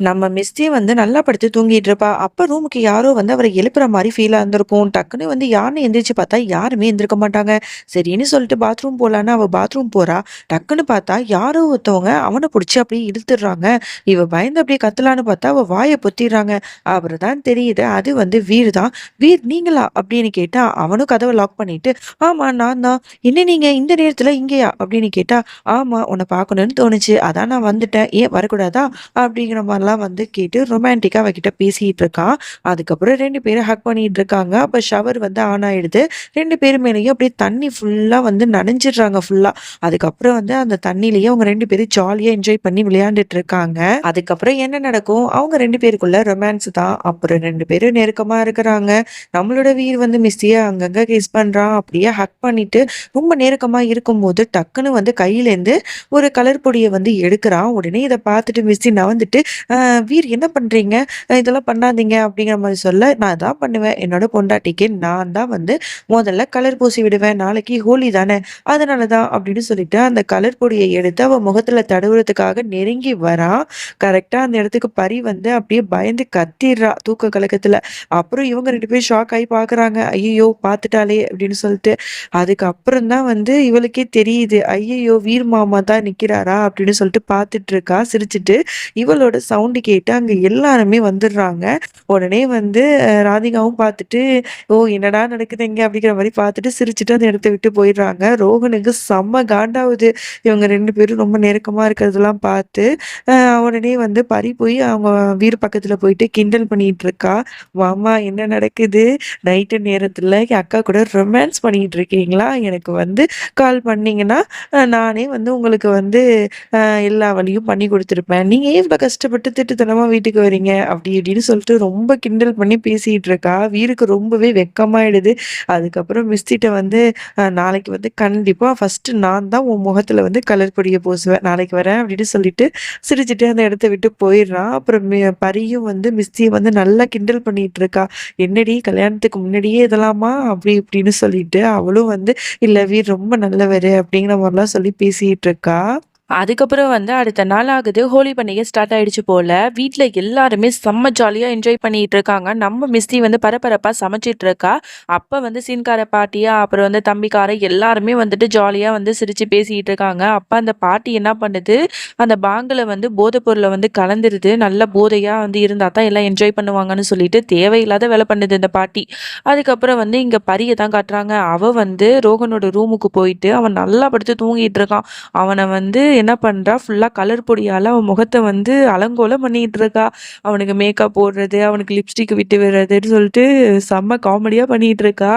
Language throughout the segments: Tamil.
நம்ம மிஸ்டி வந்து நல்லா படுத்து தூங்கிட்டு இருப்பா. அப்போ ரூமுக்கு யாரோ வந்து அவரை எழுப்புற மாதிரி ஃபீலாக இருந்திருக்கும். டக்குன்னு வந்து யாருன்னு எந்திரிச்சு பார்த்தா யாருமே எந்திருக்க மாட்டாங்க. சரின்னு சொல்லிட்டு பாத்ரூம் போகலான்னு அவள் பாத்ரூம் போறா. டக்குன்னு பார்த்தா யாரோ ஒருத்தவங்க அவனை பிடிச்சி அப்படியே இழுத்துடுறாங்க. இவ பயந்து அப்படியே கத்தலான்னு பார்த்தா அவள் வாயை பொத்திடுறாங்க. அப்புறம் தான் தெரியுது அது வந்து வீர் தான். வீர் நீங்களா? அப்படின்னு கேட்டா அவனும் கதவை லாக் பண்ணிட்டு ஆமா நான் தான். என்ன நீங்க இந்த நேரத்தில் இங்கேயா? அப்படின்னு கேட்டா ஆமா உன்னை பார்க்கணும்னு தோணுச்சு. அதான் நான் வந்துட்டேன். ஏன் வரக்கூடாதா? அப்படிங்கிற மாதிரிலாம் வந்து கேட்டு ரொமான்டிக்காக அவகிட்ட பேசிகிட்டு இருக்கான் அதுக்கப்புறம் ரெண்டு பேரும் ஹக் பண்ணிட்டு இருக்காங்க. அப்போ ஷவர் வந்து ஆன் ஆகிடுது ரெண்டு பேர் மேலேயும் அப்படியே தண்ணி ஃபுல்லாக வந்து நனைஞ்சிடுறாங்க ஃபுல்லாக அதுக்கப்புறம் வந்து அந்த தண்ணியிலேயே அவங்க ரெண்டு பேரும் ஜாலியாக என்ஜாய் பண்ணி விளையாண்டுட்டு இருக்காங்க. அதுக்கப்புறம் என்ன நடக்கும்? அவங்க ரெண்டு பேருக்குள்ள ரொமான்ஸ் தான். அப்புறம் ரெண்டு பேரும் நெருக்கமாக இருக்கிறாங்க. நம்மளோட வீர் வந்து மிஸ்ஸியை அங்கங்கே கிஸ் பண்ணுறான் அப்படியே ஹக் பண்ணிட்டு ரொம்ப நெருக்கமாக இருக்கும்போது டக்குன்னு வந்து கையிலேருந்து ஒரு கலர் பொடியை வந்து எடுக்கிறான். உடனே இதை பார்த்துட்டு மிஸ்ஸி நவந்துட்டு வீர் என்ன பண்ணுறீங்க இதெல்லாம் பண்ணாதீங்க. அப்படிங்கிற மாதிரி சொல்ல நான் தான் பண்ணுவேன். என்னோட பொண்டாட்டிக்கு நான் தான் வந்து முதல்ல கலர் பூசி விடுவேன். நாளைக்கு ஹோலி தானே. அதனால தான் அப்படின்னு சொல்லிட்டு அந்த கலர் பொடியை எடுத்து அவன் முகத்தில் தடவுறதுக்காக நெருங்கி வரான். கரெக்டாக அந்த இடத்துக்கு பரி வந்து அப்படியே பயந்து கத்திடுறா தூக்க கலக்கத்துல. அப்புறம் இவங்க ரெண்டு பேரும் ஷாக் ஆகி பார்க்குறாங்க ஐயோ பார்த்துட்டாலே அப்படின்னு சொல்லிட்டு. அதுக்கப்புறம் தான் வந்து இவளுக்கே தெரியுது. ஐயையோ வீர் மாமா தான் நிற்கிறாரா அப்படின்னு சொல்லிட்டு பார்த்துட்டு இருக்கா. சிரிச்சிட்டு இவளோட சவுண்டு கேட்டு அங்க எல்லாருமே வந்துடுறாங்க. உடனே வந்து ராதிகாவும் பார்த்துட்டு ஓ என்னடா நடக்குது இங்கே? அப்படிங்கிற மாதிரி பார்த்துட்டு சிரிச்சுட்டு அந்த இடத்த விட்டு போயிடுறாங்க. ரோஹனுக்கு செம்ம காண்டாவுது இவங்க ரெண்டு பேரும் ரொம்ப நெருக்கமா இருக்கிறதெல்லாம் பார்த்து உடனே வந்து பறி போய் அவங்க வீர் பக்கத்துல போயிட்டு கிண்டல் பண்ணிட்டு இருக்கா மாமா என்ன நடக்குது? நைட்டு நேரத்துல அக்கா கூட ரொமான்ஸ் பண்ணிட்டு இருக்கீங்களா? எனக்கு வந்து கால் பண்ணீங்கன்னா நானே வந்து உங்களுக்கு வந்து எல்லா வழியும் பண்ணி கொடுத்துருப்பேன். நீங்க ஏன் இவ்வளவு கஷ்டப்பட்டு திட்டுத்தனமா வீட்டுக்கு வரீங்க அப்படி இப்படின்னு சொல்லிட்டு ரொம்ப கிண்டல் பண்ணி பேசிட்டு இருக்கா வீருக்கு ரொம்பவே வெக்கமாயிடுது. அதுக்கப்புறம் மிஸ்திட்ட வந்து நாளைக்கு வந்து கண்டிப்பா ஃபர்ஸ்ட் நான் தான் உன் முகத்துல வந்து கலர் பொடியை பூசுவேன். நாளைக்கு வரேன் அப்படின்னு சொல்லிட்டு சிரிச்சுட்டு அந்த இடத்த விட்டு போயிடுறான் அப்புறம் பரியும் வந்து மிஸ்டியை வந்து நல்லா கிண்டல் பண்ணிட்டு இருக்கா என்னடி கல்யாணத்துக்கு முன்னாடியே இதெல்லாமா? அப்படி இப்படின்னு சொல்லிட்டு அவளும் வந்து இல்ல வீர் ரொம்ப நல்லவர் அப்படிங்கிற மாதிரிலாம் சொல்லி பேசிட்டு இருக்கா அதுக்கப்புறம் வந்து அடுத்த நாள் ஆகுது. ஹோலி பண்டிகை ஸ்டார்ட் ஆயிடுச்சு போல. வீட்டில் எல்லாருமே செம்ம ஜாலியாக என்ஜாய் பண்ணிட்டு இருக்காங்க. நம்ம மிஸ்தி வந்து பரபரப்பாக சமைச்சிட்டு இருக்கா. அப்போ வந்து சீன்கார பாட்டியா அப்புறம் வந்து தம்பிக்கார எல்லாருமே வந்துட்டு ஜாலியாக வந்து சிரிச்சு பேசிக்கிட்டு இருக்காங்க. அப்போ அந்த பாட்டி என்ன பண்ணுது? அந்த பாங்கில் வந்து போதைப் பொருளை வந்து கலந்துருது. நல்ல போதையாக வந்து இருந்தால் தான் எல்லாம் என்ஜாய் பண்ணுவாங்கன்னு சொல்லிட்டு தேவையில்லாத வேலை பண்ணுது இந்த பாட்டி. அதுக்கப்புறம் வந்து இங்கே பரியை தான் காட்டுறாங்க. அவன் வந்து ரோகனோட ரூமுக்கு போயிட்டு அவன் நல்லா படுத்து தூங்கிட்டு இருக்கான். அவனை வந்து என்ன பண்ணுறா ஃபுல்லாக கலர் பொடியால் அவன் முகத்தை வந்து அலங்கோலம் பண்ணிகிட்டு இருக்கா அவனுக்கு மேக்கப் போடுறது அவனுக்கு லிப்ஸ்டிக் விட்டு விடுறதுன்னு சொல்லிட்டு செம்ம காமெடியாக பண்ணிகிட்டு இருக்கா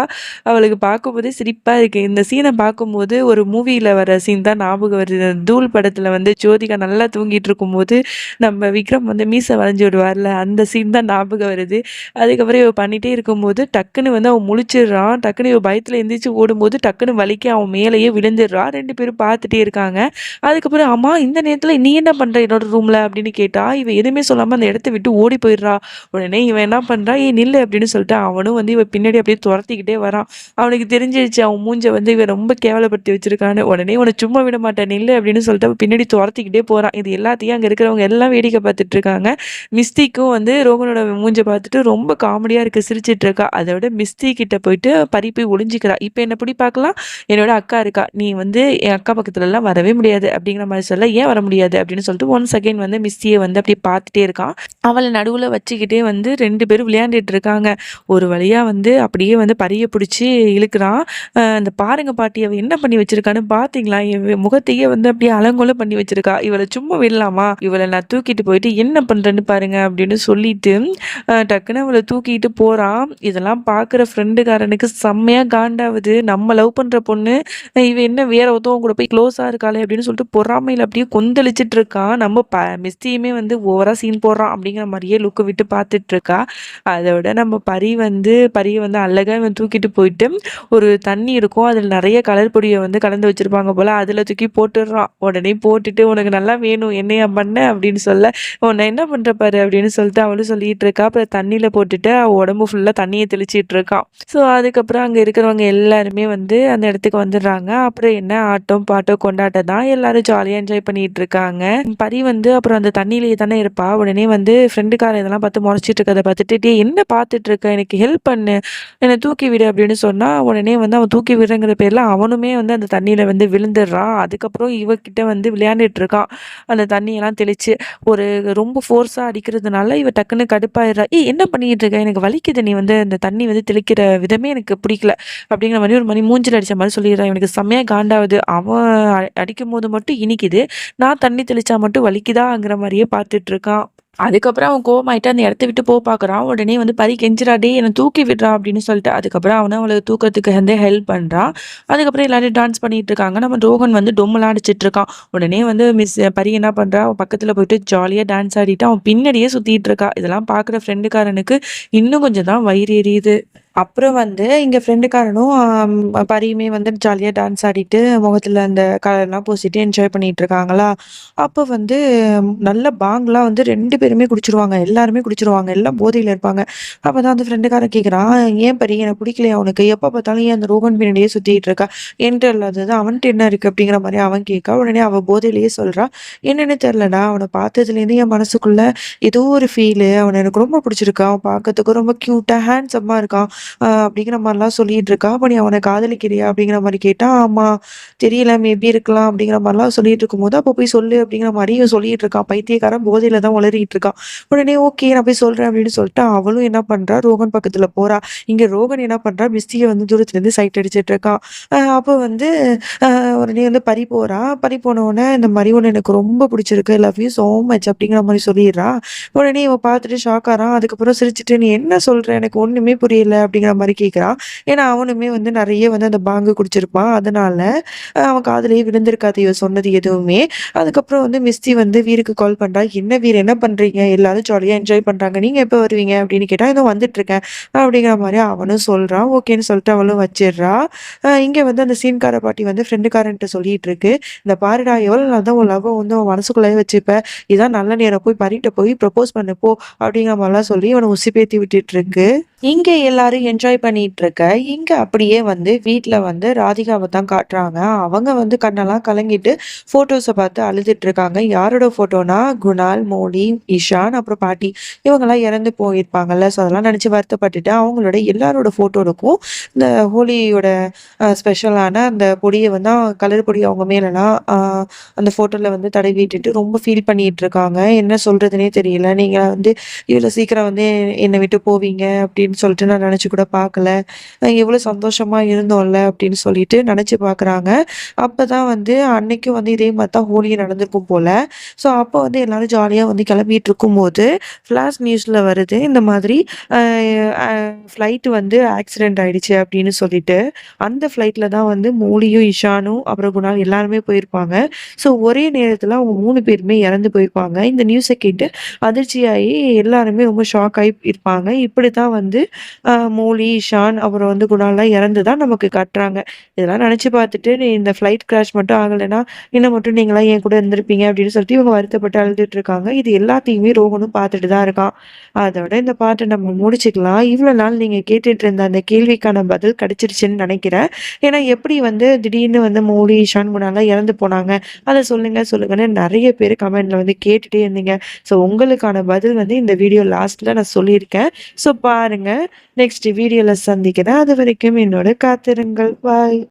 அவளுக்கு பார்க்கும்போதே சிரிப்பாக இருக்குது இந்த சீனை பார்க்கும்போது ஒரு மூவியில் வர சீன் தான் ஞாபகம் வருது. தூள் படத்தில் வந்து ஜோதிகா நல்லா தூங்கிட்டு இருக்கும்போது நம்ம விக்ரம் வந்து மீசை வளைஞ்சு விடுவார்ல அந்த சீன் தான் ஞாபகம் வருது. அதுக்கப்புறம் இவ பண்ணிகிட்டே இருக்கும்போது டக்குன்னு வந்து அவன் முழிச்சிடுறான். டக்குன்னு இவ பயத்தில் எந்திரிச்சு ஓடும்போது டக்குன்னு வலிக்க அவன் மேலேயே விழுந்துடுறான் ரெண்டு பேரும் பார்த்துட்டே இருக்காங்க. அதுக்கப்புறம் அம்மா இந்த நேரத்தில் நீ என்ன பண்ணுற என்னோட ரூமில் அப்படின்னு கேட்டா இவன் எதுவுமே சொல்லாமல் அந்த இடத்த விட்டு ஓடி போயிடுறா. உடனே இவன் என்ன பண்ணுறா ஏ நில்லு அப்படின்னு சொல்லிட்டு அவனும் வந்து இவன் பின்னாடி அப்படியே துரத்திக்கிட்டே வரான். அவனுக்கு தெரிஞ்சிருச்சு அவன் மூஞ்ச வந்து இவன் ரொம்ப கேவலப்படுத்தி வச்சிருக்கான்னு. உடனே உன்னை சும்மா விட மாட்டேன் நில்லு அப்படின்னு சொல்லிட்டு அவன் பின்னாடி துரத்திக்கிட்டே போகிறான் இது எல்லாத்தையும் அங்கே இருக்கிறவங்க எல்லாம் வேடிக்கை பார்த்துட்டு இருக்காங்க. மிஸ்திக்கும் வந்து ரோகனோட மூஞ்ச பார்த்துட்டு ரொம்ப காமெடியாக இருக்கு சிரிச்சிட்டு இருக்கா. அதை விட மிஸ்டி கிட்ட போயிட்டு பறி போய் ஒளிஞ்சிக்கிறா. இப்போ என்ன பிடி பார்க்கலாம்? என்னோட அக்கா இருக்கா. நீ வந்து என் அக்கா பக்கத்துலலாம் வரவே முடியாது அப்படிங்கிற மாதிரி சொல்ல ஏன் வர முடியாது? அப்படின்னு சொல்லிட்டு ஒன் செகண்ட் வந்து மிஸ்ஸியை வந்து அப்படியே பார்த்துட்டே இருக்கான் அவளை நடுவில் வச்சுக்கிட்டே வந்து ரெண்டு பேரும் விளையாண்டுட்டு இருக்காங்க. ஒரு வழியாக வந்து அப்படியே வந்து பரிய பிடிச்சி இழுக்கிறான் அந்த பாருங்க பாட்டி அவள் என்ன பண்ணி வச்சிருக்கான்னு பார்த்தீங்களா இவ முகத்தையே வந்து அப்படியே அலங்கோலம் பண்ணி வச்சிருக்கா. இவளை சும்மா விடலாமா? இவளை நான் தூக்கிட்டு போயிட்டு என்ன பண்ணுறேன்னு பாருங்க அப்படின்னு சொல்லிட்டு டக்குன்னு அவளை தூக்கிட்டு போகிறான் இதெல்லாம் பார்க்குற ஃப்ரெண்டுக்காரனுக்கு செம்மையாக காண்டாவது. நம்ம லவ் பண்ணுற பொண்ணு இவ என்ன வேற ஒருத்தவங்க கூட போய் க்ளோஸாக இருக்காளே அப்படின்னு சொல்லிட்டு பொறாமையில் அப்படியே கொந்தளிச்சிட்டு இருக்கான். நம்ம ப மிஸ்டியுமே வந்து ஓவராக சீன் போடுறான் அப்படிங்கிற மாதிரியே லுக்கு விட்டு பார்த்துட்டு இருக்கா. அதோட நம்ம பரி வந்து பரியை வந்து அழகாக இவன் தூக்கிட்டு போயிட்டு, ஒரு தண்ணி இருக்கும். அதில் நிறைய கலர் பொடியை வந்து கலந்து வச்சுருப்பாங்க போல் அதில் தூக்கி போட்டுடுறான். உடனே போட்டுட்டு, "உனக்கு நல்லா வேணும். என்னையா பண்ண?" அப்படின்னு சொல்ல, உன்னை என்ன பண்ணுற பாரு" அப்படின்னு சொல்லிட்டு அவளும் சொல்லிட்டு இருக்கா. அப்புறம் தண்ணியில் போட்டுட்டு உடம்பு ஃபுல்லாக தண்ணியை தெளிச்சிட்டு இருக்கான். ஸோ அதுக்கப்புறம் அங்கே இருக்கிறவங்க எல்லாருமே வந்து அந்த இடத்துக்கு வந்துடுறாங்க. அப்புறம் என்ன ஆட்டம், பாட்டம், கொண்டாட்டம் தான். எல்லாரும் ஜாலியாக என்ஜாய் பண்ணிட்டு இருக்காங்க. பரி வந்து அப்புறம் அந்த தண்ணியிலேயே தானே இருப்பா. உடனே வந்து ஃப்ரெண்டுக்காரன் இதெல்லாம் பார்த்து முறைச்சிட்டு இருக்கிறத பார்த்துட்டு, டே என்ன பார்த்துட்டு இருக்க? எனக்கு ஹெல்ப் பண்ணு. என்னை தூக்கி விடு" அப்படின்னு சொன்னால் உடனே வந்து அவன் தூக்கி விடுங்கிற பேரில் அவனுமே வந்து அந்த தண்ணியில் வந்து விழுந்துடுறான். அதுக்கப்புறம் இவ வந்து விளையாண்டுட்டு இருக்கான். அந்த தண்ணியெல்லாம் தெளிச்சு. ஒரு ரொம்ப ஃபோர்ஸாக அடிக்கிறதுனால இவ டக்குன்னு கடுப்பாயிடுறா. ஏ என்ன பண்ணிட்டு இருக்க? எனக்கு வலிக்குது. நீ வந்து அந்த தண்ணி வந்து தெளிக்கிற விதமே எனக்கு பிடிக்கல." அப்படிங்கிற மாதிரி ஒரு மணி மூஞ்சில் அடித்த மாதிரி சொல்லிடுறான் இவனுக்கு செம்மையாக காண்டாவது அவன் அடிக்கும் போது மட்டும் இனிக்குது. நான் தண்ணி தெளிச்சா மட்டும் வலிக்குதாங்கிற மாதிரியே பார்த்துட்டு இருக்கான். அதுக்கப்புறம் அவன் கோவமாயிட்டு அந்த இடத்த விட்டு போக பார்க்குறான். உடனே வந்து பரி கெஞ்சுறா, என்னை என்ன தூக்கி விடுறா அப்படின்னு சொல்லிட்டு. அதுக்கப்புறம் அவனை அவள தூக்கிறதுக்கு வந்து ஹெல்ப் பண்ணுறான் அதுக்கப்புறம் எல்லாரும் டான்ஸ் பண்ணிட்டு இருக்காங்க. நம்ம ரோகன் வந்து டொம்மெல்லாம் அடிச்சிட்டு இருக்கான். உடனே வந்து மிஸ் பரி என்ன பண்ணுறான் அவன் பக்கத்தில் போயிட்டு ஜாலியாக டான்ஸ் ஆடிட்டு அவன் பின்னாடியே சுற்றிட்டு இருக்கா. இதெல்லாம் பார்க்குற ஃப்ரெண்டுக்காரனுக்கு இன்னும் கொஞ்சம் தான் வயிறு எரியுது. அப்புறம் வந்து எங்க ஃப்ரெண்டுக்காரனும் பரியுமே வந்து ஜாலியா டான்ஸ் ஆடிட்டு, முகத்துல அந்த கலர்லாம் பூசிட்டு என்ஜாய் பண்ணிட்டு இருக்காங்களா, அப்போ வந்து நல்ல பாங்லாம் வந்து ரெண்டு பேருமே குடிச்சிருவாங்க. எல்லாருமே குடிச்சிருவாங்க. எல்லாம் போதையில இருப்பாங்க. அப்பதான் அந்த ஃப்ரெண்டுக்காரன் கேட்குறான், "ஏன் பரி எனக்கு பிடிக்கலையா அவனுக்கு எப்ப பார்த்தாலும் ஏன் அந்த ரோகன் பின்னாடியே சுத்திட்டு இருக்கா என்று இல்லாதது அவன்கிட்ட என்ன இருக்கு?" அப்படிங்கிற மாதிரி அவன் கேட்க, உடனே அவள் போதையிலேயே சொல்கிறான் "என்னன்னு தெரியலடா, அவனை பார்த்ததுலேருந்து என் மனசுக்குள்ள ஏதோ ஒரு ஃபீலு. அவனை எனக்கு ரொம்ப பிடிச்சிருக்கான் அவன் பார்க்கறதுக்கு ரொம்ப கியூட்டா, ஹேண்ட்ஸமா இருக்கான்." அப்படிங்கிற மாதிரிலாம் சொல்லிட்டு இருக்கா. அப்போ "நீ அவனை காதலிக்கிறியா?" அப்படிங்கிற மாதிரி கேட்டா, "ஆமா, தெரியல மேபி இருக்கலாம்." அப்படிங்கிற மாதிரிலாம் சொல்லிட்டு இருக்கும்போது, அப்போ போய் சொல்லு." அப்படிங்கிற மாதிரியும் சொல்லிட்டு இருக்கான். பைத்தியக்காரன் போதையில தான் வளரிட்டு இருக்கான். உடனே "ஓகே நான் போய் சொல்றேன்." அப்படின்னு சொல்லிட்டு அவளும் என்ன பண்றா, ரோகன் பக்கத்துல போறா. இங்க ரோகன் என்ன பண்றா, மிஸ்டிய வந்து தூரத்துலேருந்து சைட் அடிச்சிட்டு இருக்கான். அப்போ வந்து உடனே வந்து பறி போறா. பறி போனவுடனே "இந்த மாதிரி ஒன்று எனக்கு ரொம்ப பிடிச்சிருக்கு. Love you so much." அப்படிங்கிற மாதிரி சொல்லிடுறா. உடனே இவன் பார்த்துட்டு ஷாக் அதுக்கப்புறம் சிரிச்சுட்டு, "நீ என்ன சொல்ற? எனக்கு ஒண்ணுமே புரியல." அப்படிங்கிற மாதிரி கேட்குறான். ஏன்னா அவனுமே வந்து நிறைய வந்து அந்த பாங்கு குடிச்சிருப்பான். அதனால அவன் காதலையே விழுந்திருக்காது இவ சொன்னது எதுவுமே. அதுக்கப்புறம் வந்து மிஸ்டி வந்து வீருக்கு கால் பண்றா. "என்ன வீர் என்ன பண்றீங்க? எல்லாரும் ஜாலியாக என்ஜாய் பண்றாங்க. நீங்க எப்போ வருவீங்க?" அப்படின்னு கேட்டா, "இதோ வந்துட்டுருக்கேன்." அப்படிங்கிற மாதிரி அவனும் சொல்றான். ஓகேன்னு சொல்லிட்டு அவளும் வச்சிடுறா. இங்கே இங்க வந்து அந்த சீன்கார பாட்டி வந்து ஃப்ரெண்டுக்காரன்ட்ட சொல்லிட்டு இருக்கு. "இந்த பாருடா எவ்வளோ நாள் தான் உன் லவ் வந்து உன் மனசுக்குள்ளேயே வச்சுப்ப. இதான் நல்ல நேரம். போய் பரிட்ட போய் ப்ரப்போஸ் பண்ணு போ." அப்படிங்கிற மாதிரிலாம் சொல்லி இவனை உசி பேத்தி விட்டுட்டு இருக்கு. இங்க எல்லாரும் என்ஜாய் பண்ணிட்டு இருக்க, இங்க அப்படியே வந்து வீட்டில் வந்து ராதிகாவை தான் காட்டுறாங்க. அவங்க வந்து கண்ணெல்லாம் கலங்கிட்டு ஃபோட்டோஸை பார்த்து அழுதுட்டு இருக்காங்க. யாரோட ஃபோட்டோனா, குணால், மோலி, இஷான் அப்புறம் பாட்டி. இவங்கெல்லாம் இறந்து போயிருப்பாங்கல்ல. ஸோ அதெல்லாம் நினச்சி வருத்தப்பட்டுட்டு அவங்களோட எல்லாரோட ஃபோட்டோவுக்கும் இந்த ஹோலியோட ஸ்பெஷலான அந்த பொடியை வந்து கலர் பொடி அவங்க மேலெல்லாம் அந்த ஃபோட்டோவில் வந்து தடவிட்டுட்டு ரொம்ப ஃபீல் பண்ணிட்டு இருக்காங்க. என்ன சொல்றதுனே தெரியல. "நீங்க வந்து இவ்வளோ சீக்கிரம் வந்து என்னை விட்டு போவீங்க அப்படின்னு சொல்லிட்டு நான் நினச்சி கூட பார்க்கல. எவ்வளோ சந்தோஷமா இருந்தோம்ல." அப்படின்னு சொல்லிட்டு நினச்சி பார்க்குறாங்க. அப்பதான் வந்து அன்னைக்கும் வந்து இதே மாதிரி தான் ஹோலி நடந்திருக்கும் போல. ஸோ அப்போ வந்து எல்லாரும் ஜாலியாக வந்து கிளம்பிட்டு இருக்கும்போது, ஃப்ளாஷ் நியூஸ்ல வருது. இந்த மாதிரி ஃப்ளைட் வந்து ஆக்சிடென்ட் ஆயிடுச்சு அப்படின்னு சொல்லிட்டு. அந்த ஃப்ளைட்ல தான் வந்து மோலியும், இஷானும் அப்புறம் குணால் எல்லாருமே போயிருப்பாங்க. ஸோ ஒரே நேரத்தில் அவங்க மூணு பேருமே இறந்து போயிருப்பாங்க. இந்த நியூஸை கேட்டு அதிர்ச்சியாகி எல்லாருமே ரொம்ப ஷாக் ஆகி இருப்பாங்க. இப்படி தான் வந்து மோலி, ஷான் அப்புறம் வந்து குணால்லாம் தான் நமக்கு காட்டுறாங்க. இதெல்லாம் நினச்சி பார்த்துட்டு, "நீ இந்த ஃப்ளைட் கிராஷ் மட்டும் ஆகலைன்னா, இன்னும் மட்டும் நீங்களாம் என் கூட இருந்திருப்பீங்க." அப்படின்னு சொல்லிட்டு இவங்க வருத்தப்பட்டு அழுதுட்டு இருக்காங்க. இது எல்லாத்தையுமே ரோகனும் பார்த்துட்டு தான் இருக்கான். அதோட இந்த பாட்டை நம்ம முடிச்சுக்கலாம். இவ்வளோ நாள் நீங்கள் கேட்டுட்டு இருந்த அந்த கேள்விக்கான பதில் கிடைச்சிருச்சுன்னு நினைக்கிறேன். ஏன்னா எப்படி வந்து திடீர்னு வந்து மோலி, ஷான் குணால்லாம் இறந்து போனாங்க? அதை சொல்லுங்க, சொல்லுங்கன்னு நிறைய பேர் கமெண்ட்ல வந்து கேட்டுட்டே இருந்தீங்க. ஸோ உங்களுக்கான பதில் வந்து இந்த வீடியோ லாஸ்ட்ல நான் சொல்லியிருக்கேன். ஸோ பாருங்க. நெக்ஸ்ட் வீடியோல சந்திக்கிறேன். அதுவரைக்கும் என்னோட காத்திருங்கள். பாய்.